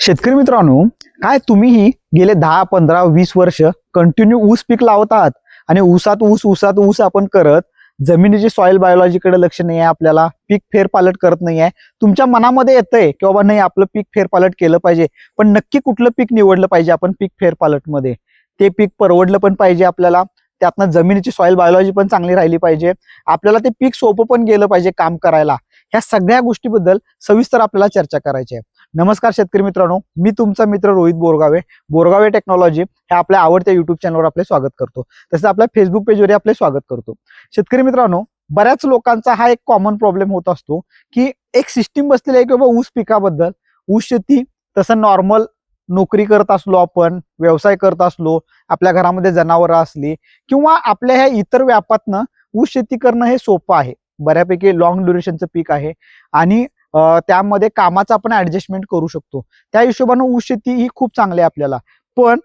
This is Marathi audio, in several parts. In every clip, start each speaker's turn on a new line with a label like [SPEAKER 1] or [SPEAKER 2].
[SPEAKER 1] शेतकरी मित्रांनो काय तुम्हीही गेले दहा पंधरा वीस वर्ष कंटिन्यू ऊस पीक लावत आहात आणि ऊसात ऊस ऊसात ऊस आपण करत जमिनीची सॉइल बायोलॉजीकडे लक्ष नाही आहे आपल्याला पीक फेरपालट करत नाही आहे. तुमच्या मनामध्ये येतंय की बाबा नाही आपलं पीक फेरपालट केलं पाहिजे. पण नक्की कुठलं पीक निवडलं पाहिजे आपण पीक फेरपालटमध्ये? ते पीक परवडलं पण पाहिजे आपल्याला. त्यातनं जमिनीची सॉइल बायोलॉजी पण चांगली राहिली पाहिजे. आपल्याला ते पीक सोपं पण गेलं पाहिजे काम करायला. ह्या सगळ्या गोष्टीबद्दल सविस्तर आपल्याला चर्चा करायची आहे. नमस्कार शेतकरी मित्रांनो मी तुमचा मित्र रोहित बोरगावे बोरगावे टेक्नॉलॉजी हे आपल्या आवडत्या युट्यूब चॅनलवर आपले स्वागत करतो. तसेच आपल्या फेसबुक पेजवर आपले स्वागत करतो. शेतकरी मित्रांनो बऱ्याच लोकांचा हा एक कॉमन प्रॉब्लेम होत असतो की एक सिस्टीम बसलेली आहे की बाबा ऊस पिकाबद्दल. ऊस शेती तसं नॉर्मल नोकरी करत असलो आपण व्यवसाय करत असलो आपल्या घरामध्ये जनावरं असली किंवा आपल्या ह्या इतर व्यापातनं ऊस शेती करणं हे सोपं आहे. बऱ्यापैकी लॉंग ड्युरेशनचं पीक आहे. आणि त्यामध्ये कामाचं आपण ऍडजस्टमेंट करू शकतो. त्या हिशोबानं ऊस शेती ही खूप चांगली आहे आपल्याला. पण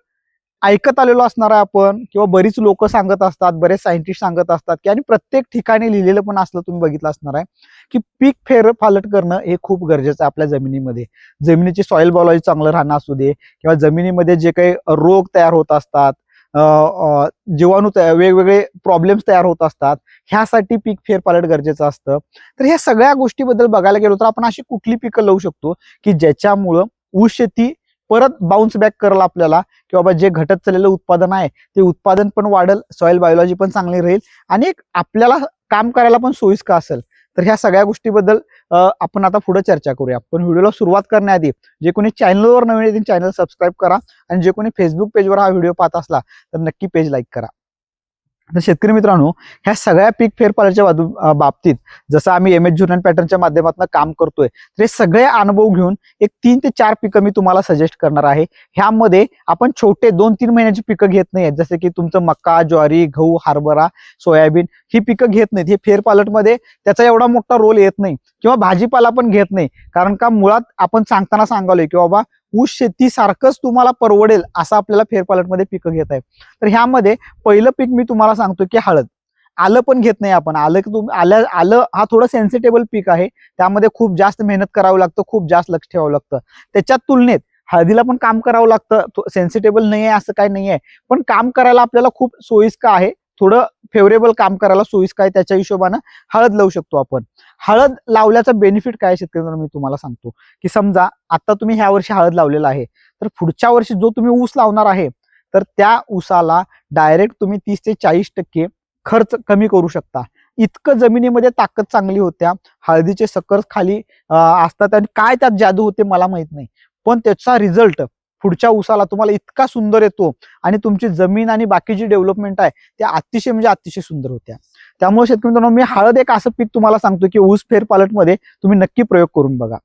[SPEAKER 1] ऐकत आलेलो असणार आहे आपण किंवा बरीच लोक सांगत असतात बरेच सायंटिस्ट सांगत असतात की आणि प्रत्येक ठिकाणी लिहिलेलं पण असलं तुम्ही बघितलं असणार आहे की पीक फेर फालट करणं हे खूप गरजेचं आहे आपल्या जमिनीमध्ये. जमिनीची सॉइल बॉलॉजी चांगलं राहणं असू दे किंवा जमिनीमध्ये जे काही रोग तयार होत असतात जीवाणू तयार वेगवेगळे प्रॉब्लेम्स तयार होत असतात. ह्यासाठी पीक फेरपालट गरजेचं असतं. तर ह्या सगळ्या गोष्टीबद्दल बघायला गेलो तर आपण अशी कुठली पिकं लावू शकतो की ज्याच्यामुळं ऊस शेती परत बाउन्स बॅक करेल आपल्याला की बाबा जे घटत चाललेलं उत्पादन आहे ते उत्पादन पण वाढेल सॉइल बायोलॉजी पण चांगली राहील आणि आपल्याला काम करायला पण सोयीस्कर असेल. तर ह्या सगळ्या गोष्टीबद्दल आपण आता पुढे चर्चा करूया. पण व्हिडिओला सुरुवात करण्याआधी जे कोणी चॅनलवर नवीन येतील चॅनल सबस्क्राईब करा. आणि जे कोणी फेसबुक पेजवर हा व्हिडिओ पाहत असला तर नक्की पेज लाईक करा. तर शेतकरी मित्रांनो ह्या सगळ्या पीक फेरफारच्या बाबतीत जसं आम्ही एम एच झुरन पॅटर्नच्या माध्यमातून काम करतोय तर हे सगळे अनुभव घेऊन एक तीन ते चार पिकं मी तुम्हाला सजेस्ट करणार आहे. ह्यामध्ये आपण छोटे दोन तीन महिन्याची पिकं घेत नाही आहेत जसे की तुमचं मका ज्वारी गहू हरभरा सोयाबीन ही पिकं घेत नाहीत. हे फेरपालटमध्ये त्याचा एवढा मोठा रोल येत नाही. किंवा भाजीपाला पण घेत नाही. कारण का मुळात आपण सांगताना सांगालोय की बाबा ऊस शेती सारखंच तुम्हाला परवडेल असं आपल्याला फेरपालटमध्ये पिकं घेत आहे तर ह्यामध्ये पहिलं पीक मी तुम्हाला सांगतो की हळद. आलं पण घेत नाही आपण. आलं की तुम्ही आलं आलं हा थोडं सेन्सिटेबल पीक आहे. त्यामध्ये खूप जास्त मेहनत करावं लागतं खूप जास्त लक्ष ठेवावं लागतं. त्याच्या तुलनेत हळदीला पण काम करावं लागतं. सेन्सिटेबल नाही आहे असं काही नाही आहे पण काम करायला आपल्याला खूप सोयीस्कर आहे. थोडं फेवरेबल काम करायला सोयीस्कर आहे त्याच्या हिशोबानं हळद लावू शकतो आपण. हळद लावल्याचा बेनिफिट काय शेतकऱ्यांना? मी तुम्हाला सांगतो. की समजा आता तुम्ही ह्या वर्षी हळद लावलेला आहे. तर पुढच्या वर्षी जो तुम्ही ऊस लावणार आहे तर त्या ऊसाला डायरेक्ट तुम्ही तीस ते चाळीस टक्के खर्च कमी करू शकता. इतकं जमिनीमध्ये ताकद चांगली होत्या हळदीचे सक्कर खाली असतात आणि काय त्यात जादू होते मला माहीत नाही. पण त्याचा रिझल्ट पुढच्या ऊसाला तुम्हाला इतका सुंदर येतो आणि तुमची जमीन आणि बाकीची डेव्हलपमेंट आहे त्या अतिशय म्हणजे अतिशय सुंदर होत्या. त्यामुळे शेतकरी मित्रांनो मी हळद एक असं पीक तुम्हाला सांगतो की ऊस फेर पालटमध्ये तुम्ही नक्की प्रयोग करून बघा.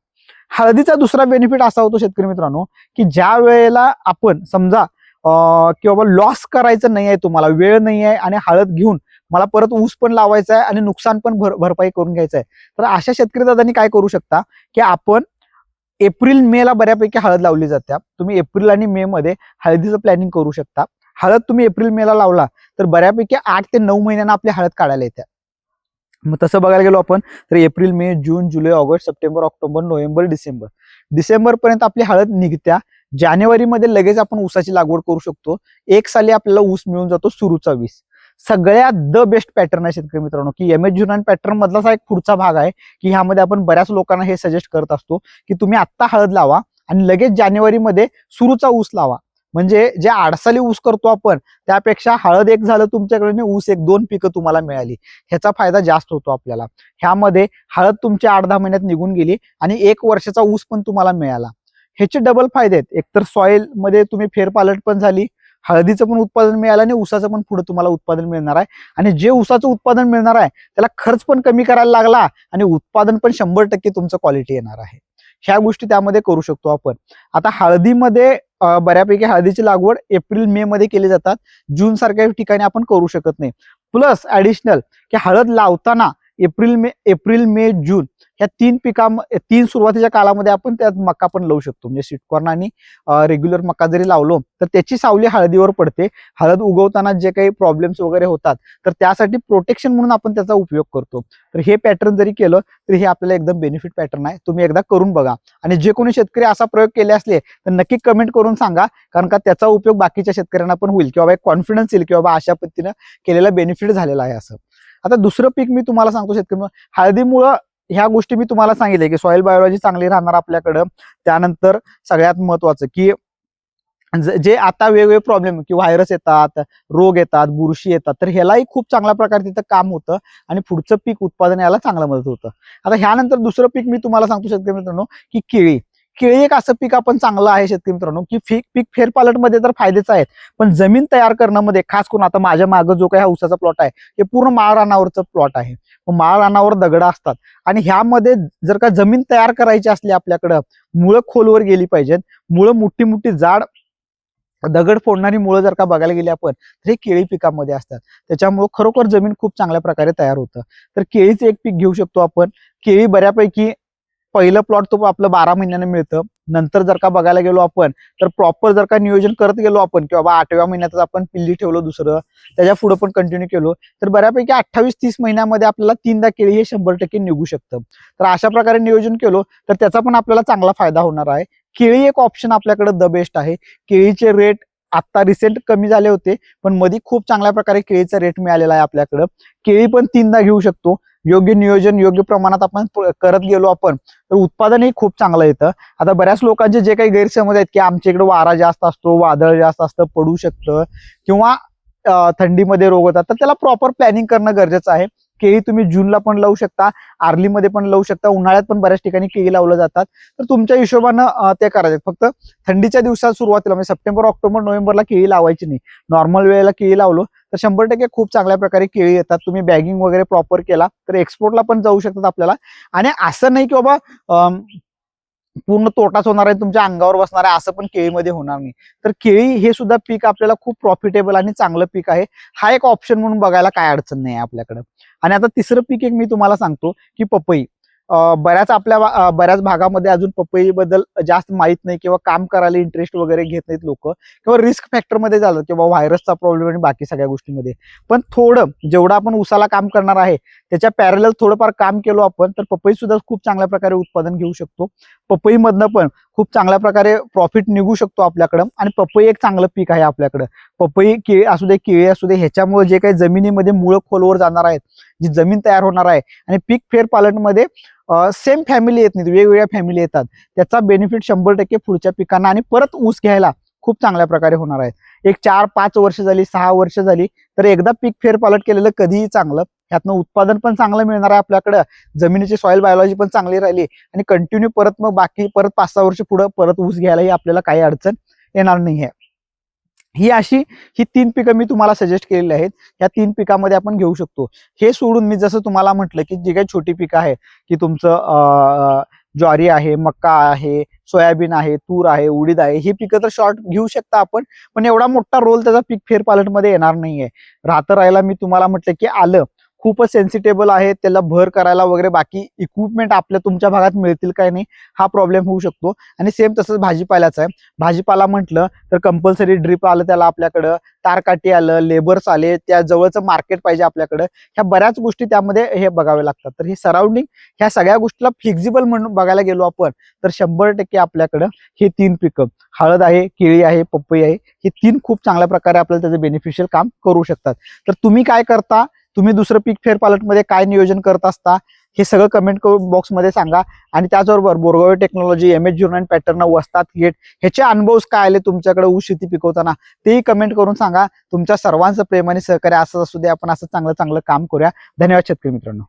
[SPEAKER 1] हळदीचा दुसरा बेनिफिट असा होतो शेतकरी मित्रांनो की ज्या वेळेला आपण समजा की बाबा लॉस करायचं नाही आहे तुम्हाला वेळ नाही आहे आणि हळद घेऊन मला परत ऊस पण लावायचा आहे आणि नुकसान पण भर भरपाई करून घ्यायचं आहे तर अशा शेतकरी दादांनी काय करू शकता की आपण एप्रिल मे ला बऱ्यापैकी हळद लावली जाते तुम्ही एप्रिल आणि मे मध्ये हळदीचं प्लॅनिंग करू शकता. हळद तुम्ही एप्रिल मे ला लावला तर बऱ्यापैकी आठ ते नऊ महिन्यांना आपली हळद काढायला येते मग तसं बघायला गेलो आपण तर एप्रिल मे जून जुलै ऑगस्ट सप्टेंबर ऑक्टोबर नोव्हेंबर डिसेंबर. डिसेंबर पर्यंत आपली हळद निघत्या. जानेवारीमध्ये लगेच आपण ऊसाची लागवड करू शकतो. एक साली आपल्याला ऊस मिळून जातो सुरूचा वीस. सगळ्यात द बेस्ट पॅटर्न आहे शेतकरी मित्रांनो की एम एच जुनान पॅटर्न मधलाच एक पुढचा भाग आहे की ह्यामध्ये आपण बऱ्याच लोकांना हे सजेस्ट करत असतो की तुम्ही आत्ता हळद लावा आणि लगेच जानेवारीमध्ये सुरूचा ऊस लावा. म्हणजे जे आडसाली ऊस करतो आपण त्यापेक्षा हळद एक झालं तुमच्याकडे ऊस एक दोन पिकं तुम्हाला मिळाली. ह्याचा फायदा जास्त होतो आपल्याला. ह्यामध्ये हळद तुमच्या आठ दहा महिन्यात निघून गेली आणि एक वर्षाचा ऊस पण तुम्हाला मिळाला. ह्याचे डबल फायदे आहेत. एकतर सॉइलमध्ये तुम्ही फेरपालट पण झाली हळदीचं पण उत्पादन मिळालं आणि ऊसाचं पण पुढे तुम्हाला उत्पादन मिळणार आहे. आणि जे ऊसाचं उत्पादन मिळणार आहे त्याला खर्च पण कमी करायला लागला आणि उत्पादन पण शंभर टक्के तुमचं क्वालिटी येणार आहे. ह्या गोष्टी त्यामध्ये करू शकतो आपण. आता हळदीमध्ये बऱ्यापैकी हळदीची लागवड एप्रिल मे मध्ये केली जातात. जून सारख्या ठिकाणी आपण करू शकत नाही. प्लस ऍडिशनल की हळद लावताना एप्रिल मे एप्रिल मे जून ह्या तीन पिका तीन सुरुवातीच्या काळामध्ये आपण त्यात मका पण लावू शकतो. म्हणजे सीटकॉर्न आणि रेग्युलर मका जरी लावलो तर त्याची सावली हळदीवर पडते. हळद उगवताना जे काही प्रॉब्लेम्स वगैरे होतात तर त्यासाठी प्रोटेक्शन म्हणून आपण त्याचा उपयोग करतो. तर हे पॅटर्न जरी केलं तर हे आपल्याला एकदम बेनिफिट पॅटर्न आहे. तुम्ही एकदा करून बघा. आणि जे कोणी शेतकरी असा प्रयोग केले असले तर नक्की कमेंट करून सांगा. कारण का त्याचा उपयोग बाकीच्या शेतकऱ्यांना पण होईल. किंवा एक कॉन्फिडन्स येईल किंवा अशा पद्धतीनं केलेला बेनिफिट झालेला आहे असं. आता दुसरं पीक मी तुम्हाला सांगतो शेतकरी. हळदीमुळं ह्या गोष्टी मी तुम्हाला सांगितले की सॉइल बायोलॉजी चांगली राहणार आपल्याकडं. त्यानंतर सगळ्यात महत्वाचं की जे आता वेगवेगळे प्रॉब्लेम की व्हायरस येतात रोग येतात बुरशी येतात तर ह्यालाही खूप चांगल्या प्रकारे तिथं काम होतं आणि पुढचं पीक उत्पादन याला चांगलं मदत होतं. आता ह्यानंतर दुसरं पीक मी तुम्हाला सांगतो शेतकरी मित्रांनो की केळी. केळी एक असं पीक आपण चांगलं आहे शेतकरी मित्रांनो की पीक पीक फेरपालटमध्ये तर फायदेच आहेत पण जमीन तयार करण्यामध्ये खास करून आता माझ्या मागं जो काही हा उसाचा प्लॉट आहे हे पूर्ण माळ रानावरचं प्लॉट आहे. माळ रानावर दगड असतात आणि ह्यामध्ये जर का जमीन तयार करायची असली आपल्याकडं मुळं खोलवर गेली पाहिजेत. मुळं मोठी मोठी जाड दगड फोडणारी मुळं जर का बघायला गेली आपण तर हे केळी पिकामध्ये असतात. त्याच्यामुळं खरोखर जमीन खूप चांगल्या प्रकारे तयार होतं. तर केळीचं एक पीक घेऊ शकतो आपण. केळी बऱ्यापैकी पहिलं प्लॉट तो आपलं बारा महिन्याने मिळतं. नंतर जर का बघायला गेलो आपण तर प्रॉपर जर का नियोजन करत गेलो आपण किंवा बा आठव्या महिन्यातच आपण पिल्ली ठेवलं दुसरं त्याच्या पुढे पण कंटिन्यू केलो तर बऱ्यापैकी अठ्ठावीस तीस महिन्यामध्ये आपल्याला तीनदा केळी हे शंभर टक्के निघू शकतं. तर अशा प्रकारे नियोजन केलो तर त्याचा पण आपल्याला चांगला फायदा होणार आहे. केळी एक ऑप्शन आपल्याकडे द बेस्ट आहे. केळीचे रेट आता रिसेंट कमी झाले होते पण मध्ये खूप चांगल्या प्रकारे केळीचा रेट मिळालेला आहे आपल्याकडं. केळी पण तीनदा घेऊ शकतो. योग्य नियोजन योग्य प्रमाणात आपण करत गेलो आपण तर उत्पादनही खूप चांगलं येतं. आता बऱ्याच लोकांचे जे काही गैरसमज आहेत की आमच्या इकडे वारा जास्त असतो वादळ जास्त असतं पडू शकतं किंवा थंडीमध्ये रोग होतात तर त्याला प्रॉपर प्लॅनिंग करणं गरजेचं आहे. केळी तुम्ही जूनला पण लावू शकता आर्लीमध्ये पण लावू शकता उन्हाळ्यात पण बऱ्याच ठिकाणी केळी लावलं जातात. तर तुमच्या हिशोबानं ते करायचे फक्त थंडीच्या दिवसात सुरुवातीला म्हणजे सप्टेंबर ऑक्टोबर नोव्हेंबरला केळी लावायची नाही. नॉर्मल वेळेला केळी लावलो तर शंभर टक्के खूप चांगल्या प्रकारे केळी येतात. तुम्ही बॅगिंग वगैरे प्रॉपर केला तर एक्सपोर्टला पण जाऊ शकतात आपल्याला. आणि असं नाही की बाबा पूर्ण तोटाच होणार आहे तुमच्या अंगावर बसणार आहे असं पण केळीमध्ये होणार नाही. तर केळी हे सुद्धा पीक आपल्याला खूप प्रॉफिटेबल आणि चांगलं पीक आहे. हा एक ऑप्शन म्हणून बघायला काय अडचण नाही आहे आपल्याकडे. आणि आता तिसरं पीक एक मी तुम्हाला सांगतो की पपई. बऱ्याच आपल्या भा- बऱ्याच भागामध्ये अजून पपईबद्दल जास्त माहीत नाही किंवा काम करायला इंटरेस्ट वगैरे घेत नाहीत लोक किंवा रिस्क फॅक्टरमध्ये झालं किंवा व्हायरसचा प्रॉब्लेम आणि बाकी सगळ्या गोष्टीमध्ये. पण थोडं जेवढं आपण उसाला काम करणार आहे त्याच्या पॅरल थोडंफार काम केलो आपण तर पपई सुद्धा खूप चांगल्या प्रकारे उत्पादन घेऊ शकतो. पपईमधनं पण खूप चांगल्या प्रकारे प्रॉफिट निघू शकतो आपल्याकडं आणि पपई एक चांगलं पीक आहे आपल्याकडं. पपई केळी असू दे केळी असू दे ह्याच्यामुळे जे काही जमिनीमध्ये मुळं खोलवर जाणार आहेत जी जमीन तयार होणार आहे. आणि पीक फेर पालटमध्ये सेम फॅमिली येत नाहीत वेगवेगळ्या फॅमिली येतात. त्याचा बेनिफिट शंभर टक्के पुढच्या पिकांना आणि परत ऊस घ्यायला खूप चांगल्या प्रकारे होणार आहे. एक चार पाच वर्ष झाली सहा वर्ष झाली तर एकदा पीक फेरपालट केलेलं कधीही चांगलं. ह्यातनं उत्पादन पण चांगलं मिळणार आहे आपल्याकडं. जमिनीची सॉइल बायोलॉजी पण चांगली राहिली आणि कंटिन्यू परत मग बाकी परत पाच सहा वर्ष पुढं परत ऊस घ्यायलाही आपल्याला काही अडचण येणार नाही आहे ही अशी ही तीन पिकं मी तुम्हाला सजेस्ट केलेली आहेत. या तीन पिकामध्ये आपण घेऊ शकतो. हे सोडून मी जसं तुम्हाला म्हटलं की जी काही छोटी पिकं आहे की तुमचं ज्वारी आहे मक्का आहे सोयाबीन आहे तूर आहे उडीद आहे ही पिकं तर शॉर्ट घेऊ शकता आपण पण एवढा मोठा रोल त्याचा पीक फेरपालटमध्ये येणार नाहीये. राहतं राहायला मी तुम्हाला म्हटलं की आलं खूपच सेन्सिटेबल आहे त्याला भर करायला वगैरे बाकी इक्विपमेंट आपल्या तुमच्या भागात मिळतील काय नाही हा प्रॉब्लेम होऊ शकतो. आणि सेम तसंच भाजीपाल्याचं आहे. भाजीपाला म्हटलं तर कंपल्सरी ड्रिप आलं त्याला आपल्याकडं तारकाटी आलं लेबर्स आले त्या जवळचं मार्केट पाहिजे आपल्याकडं. ह्या बऱ्याच गोष्टी त्यामध्ये हे बघाव्या लागतात. तर हे सराउंडिंग ह्या सगळ्या गोष्टीला फ्लेक्झिबल म्हणून बघायला गेलो आपण तर शंभर टक्के आपल्याकडं हे तीन पिकं हळद आहे केळी आहे पपई आहे हे तीन खूप चांगल्या प्रकारे आपल्याला त्याचं बेनिफिशियल काम करू शकतात. तर तुम्ही काय करता तुम्ही दुसरं पीक फेरपालटमध्ये काय नियोजन करत असता हे सगळं कमेंट बॉक्समध्ये सांगा. आणि त्याचबरोबर Borgave technology M H zero pattern वस्तात गेट ह्याचे अनुभव काय आले तुमच्याकडे ऊस शेती पिकवताना? तेही कमेंट करून सांगा. तुमच्या सर्वांचं प्रेम आणि सहकार्य असं असू दे आपण असं चांगलं चांगलं काम करूया. धन्यवाद शेतकरी मित्रांनो.